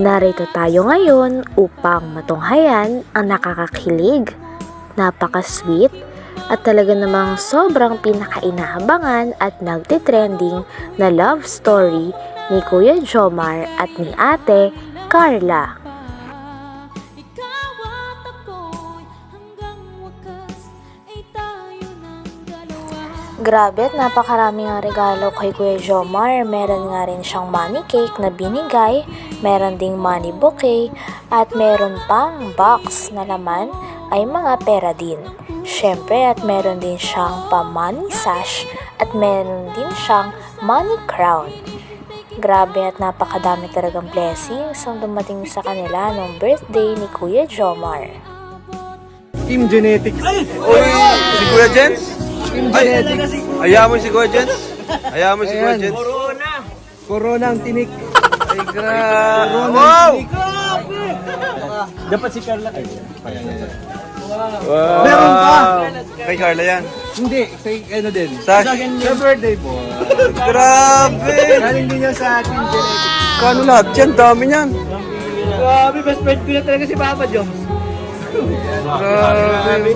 Narito tayo ngayon upang matunghayan ang nakakakilig, napaka-sweet, at talaga namang sobrang pinakainahabangan at nagtitrending na love story ni Kuya Jomar at ni Ate Carla. Grabe at napakarami ang regalo kay Kuya Jomar. Meron nga rin siyang money cake na binigay, meron ding money bouquet, at meron pang box na laman ay mga pera din. Siyempre at meron din siyang pa-money sash at meron din siyang money crown. Grabe at napakadami talagang blessings ang dumating sa kanila nung birthday ni Kuya Jomar. Team Genetics. Uy, si Kuya Jens? Ay, Genetics. ayaw mo si Kuya Jens? Ayaw mo si Kuya Ayan. Jens? Corona ang tinik. Ay, grabe. Wow! Dapat si Carla. Ay, Wow! Meron pa! Kay Carla yan. hindi, sa ano din. Sa- Sa birthday boy. Grabe! Galing din yan sa Team Genetics. Kano lahat yan? Dami yan. Grabe, best friend ko na talaga si Papa Joms. Grabe.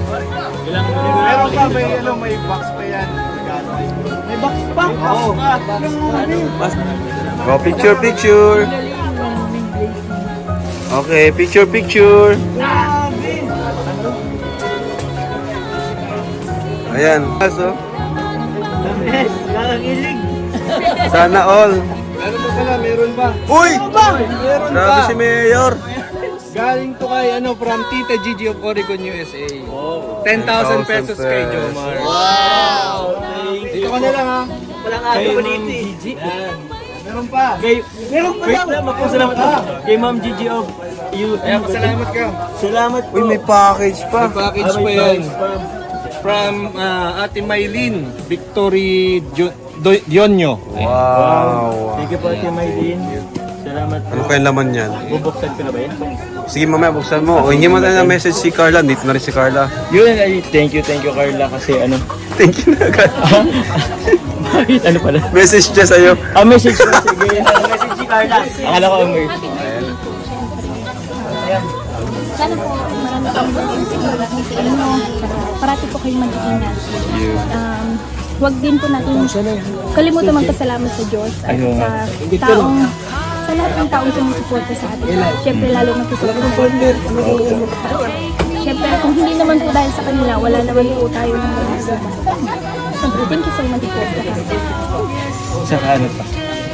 Meron pa, may, ano, may box pa yan. May box pa? Oo. Oh, picture, picture. Okay, picture, picture. Ayan. So, Nakakilig. sana all. Meron pa pala, meron pa. Uy! Meron Grabe si Mayor. Galing to kay ano from Tita Gigi of Oregon, USA. 10,000 pesos kay Jomar. Wow! Dito ka na lang ha. Walang aga pa dito eh. Yan. Meron pa. Kay, Meron pa wait lang, magpasalamat ako. Kay Ma'am Gigi of you. Ayan, salamat ka. Salamat po. Uy, may package pa. May package pa yan. From uh, Ate Maylin, Victory Dionyo. Wow. Thank you po, Ate Maylin. Salamat po. Ano kayang laman yan? Bubuksan ko na ba yan? Sige mamaya buksan mo. O hindi mo na message si Carla. Dito na rin si Carla. Yun, ay, thank you, thank you Carla kasi ano. Thank you na agad. Bakit? Ano pala? Message niya sa'yo. Ah, message ko. Sige. message si Carla. Akala ko may. Sana po marami pang blessings sa inyo. Parati po kayong mag-iingat. Um, huwag din po natin kalimutan magpasalamat sa Diyos at sa taong sa lahat ng taong sumusuporta sa atin. Siyempre lalo na po sa government. Siyempre kung hindi naman po dahil sa kanila, wala naman po tayo ng mga Siyempre, thank you so much po. Saka ano pa.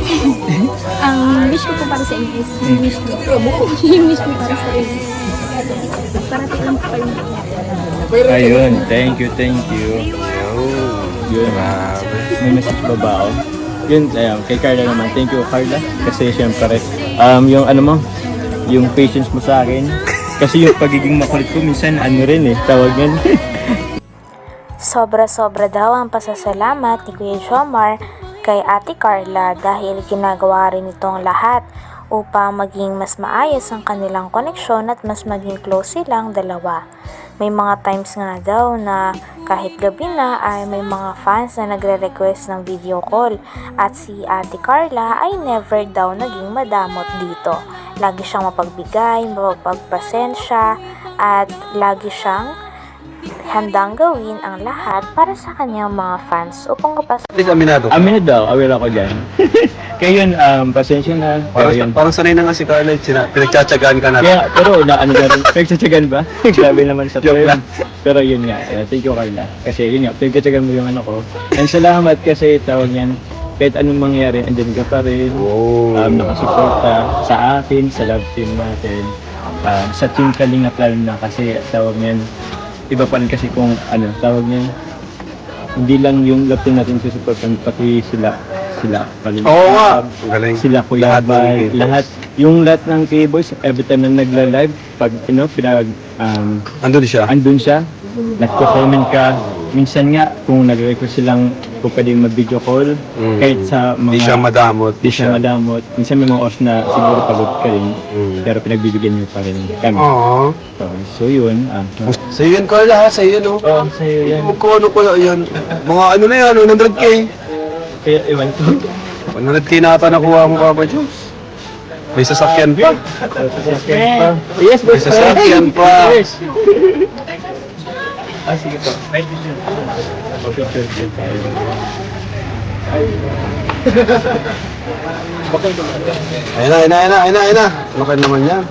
Ang wish ko po para sa inyo is yung wish ko. yung wish ko para sa inyo. Parati lang po kayong Ayun, thank you, thank you. Yun. May message pa ba ako? Yun, ayun, kay Carla naman. Thank you, Carla. Kasi syempre, um, yung ano mo, yung patience mo sa akin. Kasi yung pagiging makulit ko, minsan ano rin eh, tawag yan. Sobra-sobra daw ang pasasalamat ni Kuya Jomar kay Ate Carla dahil ginagawa rin itong lahat upang maging mas maayos ang kanilang koneksyon at mas maging close silang dalawa. May mga times nga daw na kahit gabi na ay may mga fans na nagre-request ng video call at si Ate Carla ay never daw naging madamot dito. Lagi siyang mapagbigay, mapagpasensya at lagi siyang handang gawin ang lahat para sa kanyang mga fans upang kapas Please, aminado. Amin na daw, aware ako dyan. Kaya yun, um, pasensya na. Parang, yun. parang sanay na nga si Carla. Sina, pinagtsatsagaan ka na. Kaya, pero na ano na rin, pinagtsatsagan ba? Grabe naman sa Joke pero, lang. pero yun nga, uh, thank you Carla. Kasi yun nga, pinagtsatsagan mo yung ano ko. And salamat kasi tawag yan, kahit anong mangyari, andyan ka pa rin. Oh. Um, nakasuporta sa akin, sa love team natin. Um, sa team Kalingap lalo na kasi tawag niyan, iba pa rin kasi kung ano, tawag niyan, hindi lang yung love team natin susuportan, pati sila, sila. Oo nga. Ang Galing. Sila Kuya Lahat ng Bay, K-boys. lahat. Yung lahat ng K-Boys, every time na nagla-live, pag, you know, pinag, um, Andun siya. andun siya, nagko-comment ka. Minsan nga, kung nag-request silang kung pwedeng mag-video call, Mm. kahit sa mga... Hindi siya madamot. Di siya madamot. Minsan may mga oras na siguro pagod ka rin, Mm. pero pinagbibigyan niyo pa rin kami. Oo. So, so yun. Ah, Sa yun, Carla, ha? Sa yun, oh. sa'yo yan. Magkano kaya yan? Mga ano na yan, 100k. Kaya, iwan ko. 100k na ata nakuha mo, Papa Jones. May sasakyan pa. Yes, May sasakyan pa. Yes. Ah, sige po. May picture. Picture din tayo. Ayun na, ayun na, ayun na, ayun na, ayun na. Laki naman yan.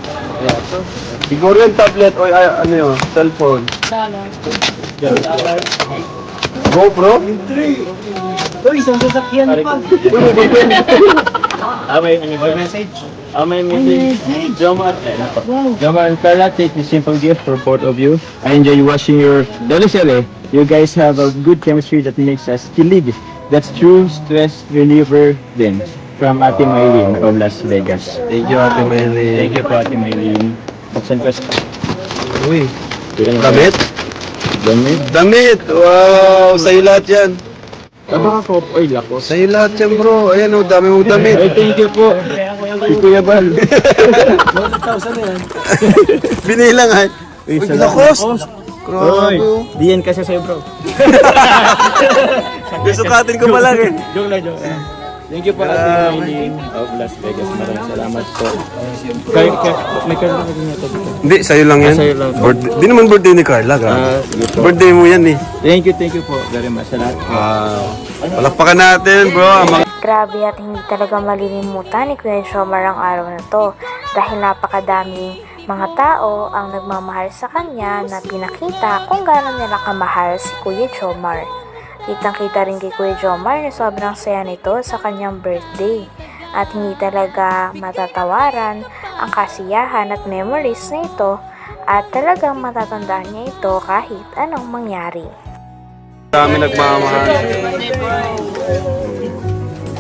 Siguro yung tablet o ay, ano yun, cellphone. GoPro? Ah, may, may message? Ah, may message. Jomar. Jomar and Carla, take this simple gift for both of you. I enjoy watching your teleserye. You guys have a good chemistry that makes us kilig. That's true stress reliever din. From Ate Maylin of Las Vegas. Thank you, Ate Meli. Thank you po, Ate Maylin. Buksan ko. Uy, damit? Damit? Damit! Wow! Sa'yo lahat yan. Baka ko, ay, lako. Sa'yo lahat yan, bro. Ayan, oh, dami mong damit. Ay, thank you po. Si Kuya Bal. Binilang ay. Uy, Uy, salamat. lakos! Oy, Grabe, oh. diyan kasi sa'yo, bro. Susukatin ko pa lang eh. Joke lang, joke lang. Thank you po, Ate Maylin of Las Vegas. Maraming salamat po. Kay, kay, may karla ka din dito. Hindi, sa'yo lang yan. Ah, sa'yo lang. Birthday- Di naman birthday ni Carla, grabe. Ah, sige po. Birthday mo yan eh. Thank you, thank you po very much. Salamat po. Wow. Palakpakan natin, bro. Ang mga Grabe at hindi talaga malilimutan ni Kuya Jomar ang araw na to dahil napakadaming mga tao ang nagmamahal sa kanya na pinakita kung gaano nila kamahal si Kuya Jomar. Kitang-kita rin kay Kuya Jomar na sobrang saya nito sa kanyang birthday at hindi talaga matatawaran ang kasiyahan at memories na ito at talagang matatandaan niya ito kahit anong mangyari. dami nagmamahal.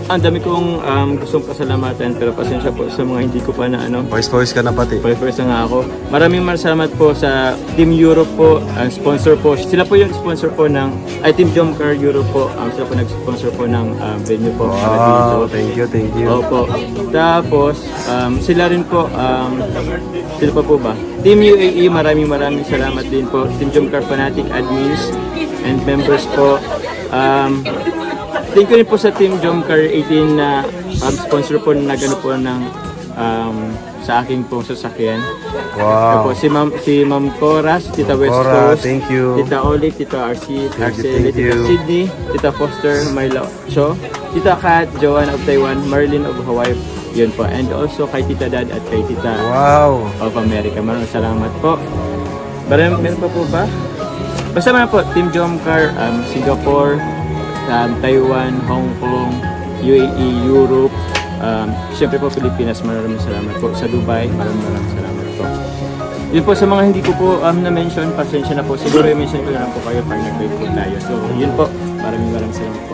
Ang dami kong um, gustong pasalamatan pero pasensya po sa mga hindi ko pa na ano. Voice voice ka na pati. First na nga ako. Maraming maraming salamat po sa Team Europe po, ang sponsor po. Sila po yung sponsor po ng, ay Team Jomcar Europe po. Um, sila po nag-sponsor po ng um, venue po. para dito. Wow, thank you, thank you. Opo. Tapos, um, sila rin po, um, sila pa po ba? Team UAE, maraming maraming salamat din po. Team Jomcar Fanatic admins and members po. Um, thank you rin po sa Team Jomcar 18 na um, sponsor po na nagano po ng um, sa aking pong sasakyan. Opo, Wow. si Ma'am si Ma'am Coras, Tita West Cora, Coast, thank you. Tita Olive, Tita RC, Thank you, Arceli, thank Tita you. Sydney, Tita Foster, Myla Cho, Tita Kat, Joanne of Taiwan, Marlene of Hawaii, yun po. And also kay Tita Dad at kay Tita Wow. of America. Maraming salamat po. Meron, meron pa po ba? Basta man po, Team Jomcar, um, Singapore, um, Taiwan, Hong Kong, UAE, Europe, um, siyempre po Pilipinas, maraming salamat po. Sa Dubai, maraming maraming salamat po. Yun po sa mga hindi ko po um, na-mention, pasensya na po. Siguro i-mention ko na lang po kayo pag nag-live po tayo. So, yun po. Maraming maraming salamat po.